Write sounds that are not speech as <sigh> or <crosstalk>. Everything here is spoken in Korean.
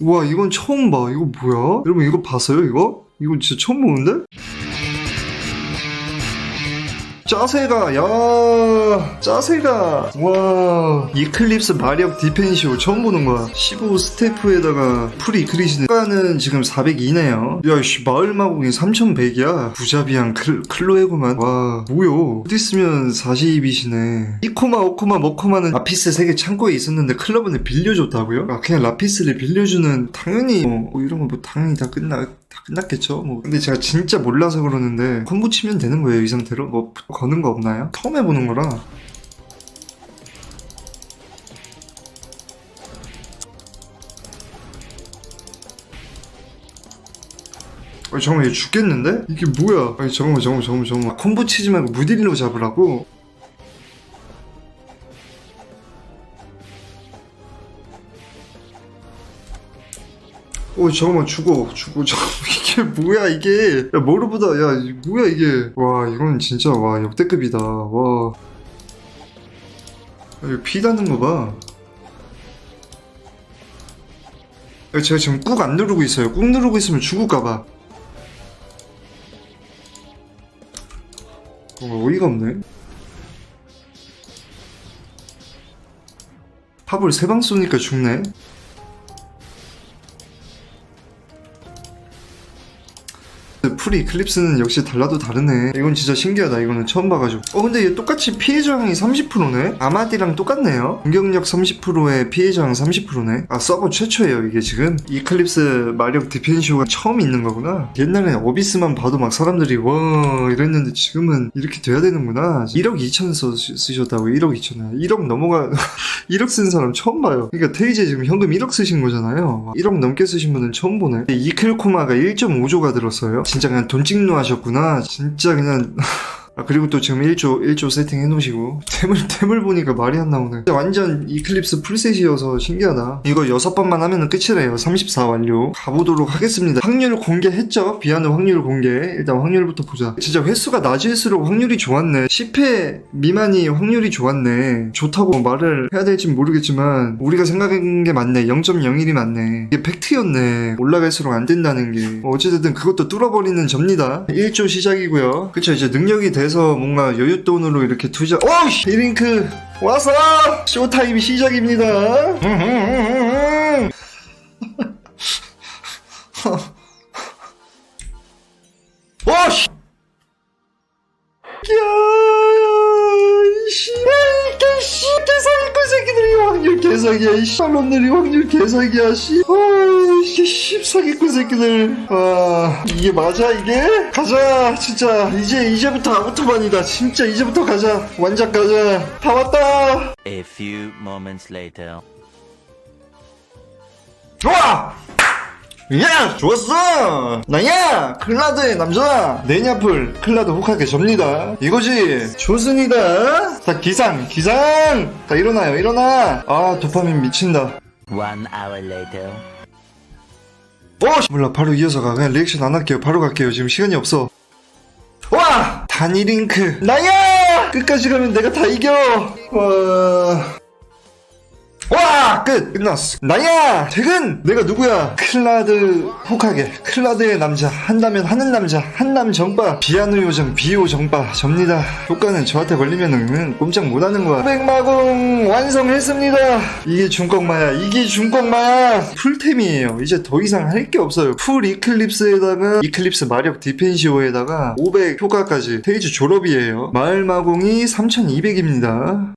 우와 이건 처음 봐 이거 뭐야? 여러분 이거 봤어요 이거? 이거 진짜 처음 보는데? 짜세가 야 짜세가 와 이클립스 마력 디펜시오 처음 보는 거야. 15 스태프에다가 프리 크리시는 가는 지금 402네요. 야씨 마을 마공이 3100이야. 부자비앙 클, 클로에고만. 와 뭐요? 어디 있으면 42이시네. 이코마 오코마 머코마는 라피스 3개 창고에 있었는데 클럽은 빌려줬다고요? 아 그냥 라피스를 빌려주는 당연히 뭐, 뭐 이런 거 뭐 당연히 다 끝나 다 끝났겠죠? 뭐. 근데 제가 진짜 몰라서 그러는데 콤보 치면 되는 거예요 이 상태로? 뭐 거는 거 없나요? 처음 해보는 거라 아니 잠깐만 얘 죽겠는데? 이게 뭐야 아니 잠깐만 잠깐만 잠깐만 잠깐만 콤보 치지 말고 무딜로 잡으라고? 어 잠깐만 죽어. 죽어. <laughs> 잠깐만 이게 뭐야 이게? 야 뭐르보다 야 이- 뭐야 이게? 와 이건 진짜 와 역대급이다. 와. 야, 이거 피 닿는 거봐. 제가 지금 꾹 안 누르고 있어요. 꾹 누르고 있으면 죽을까봐. 어, 어이가 없네. 팝을 세 방 쏘니까 죽네 프리 클립스는 역시 달라도 다르네. 이건 진짜 신기하다. 이거는 처음 봐가지고. 어 근데 얘 똑같이 피해 저항이 30%네? 아마디랑 똑같네요. 공격력 30%에 피해 저항 30%네? 아 서버 최초예요 이게 지금? 이클립스 마력 디펜시오가 처음 있는 거구나. 옛날엔 어비스만 봐도 막 사람들이 와 이랬는데 지금은 이렇게 돼야 되는구나. 1억 2천 써, 쓰셨다고 1억 2천에. 1억 넘어가 <laughs> 1억 쓴 사람 처음 봐요. 그러니까 테이제 지금 현금 1억 쓰신 거잖아요. 1억 넘게 쓰신 분은 처음 보네. 이클코마가 1.5조가 들었어요. 진짜 그냥 돈 찍노 하셨구나. 진짜 그냥 아, 그리고 또 지금 1조, 1조 세팅 해놓으시고. 템을, 템을 보니까 말이 안 나오네. 완전 이클립스 풀셋이어서 신기하다. 이거 6번만 하면 끝이래요. 34 완료. 가보도록 하겠습니다. 확률 공개했죠? 비하는 확률 공개. 일단 확률부터 보자. 진짜 횟수가 낮을수록 확률이 좋았네. 10회 미만이 확률이 좋았네. 좋다고 말을 해야 될지 모르겠지만, 우리가 생각한 게 맞네. 0.01이 맞네. 이게 팩트였네. 올라갈수록 안 된다는 게. 어찌됐든 그것도 뚫어버리는 접니다. 1조 시작이고요. 그쵸, 이제 능력이 돼서 뭔가 여윳돈으로 이렇게 투자. 오우씨! 비링크! 와서! 쇼타임 시작입니다. <laughs> 개사기야, 이 샬롬들이 확률 개사기야, 씨. 아, 씨, 씹사기꾼 새끼들. 아, 이게 맞아, 이게? 가자, 진짜. 이제, 이제부터 아부터반이다. 진짜, 이제부터 가자. 완작 가자. 다 왔다. A few moments later. 좋아! 야! 좋았어! 나야! 클라드의 남자! 내냐풀 클라드 혹하게 접니다. 이거지! 좋습니다! 자, 기상! 기상! 자, 일어나요, 일어나! 아, 도파민 미친다. One hour later. 오! 씨! 몰라, 바로 이어서 가. 그냥 리액션 안 할게요. 바로 갈게요. 지금 시간이 없어. 와! 단일 링크! 나야! 끝까지 가면 내가 다 이겨! 와. 와! 끝! 끝났어. 나야! 퇴근! 내가 누구야? 클라드 혹하게. 클라드의 남자. 한다면 하는 남자. 한남 정바. 비아누 요정, 비오 정바. 접니다. 효과는 저한테 걸리면은 꼼짝 못하는 거야. 백마공 완성했습니다. 이게 중꺾마야. 이게 중꺾마야. 풀템이에요. 이제 더 이상 할 게 없어요. 풀 이클립스에다가 이클립스 마력 디펜시오에다가 500 효과까지. 페이지 졸업이에요. 마을 마공이 3200입니다.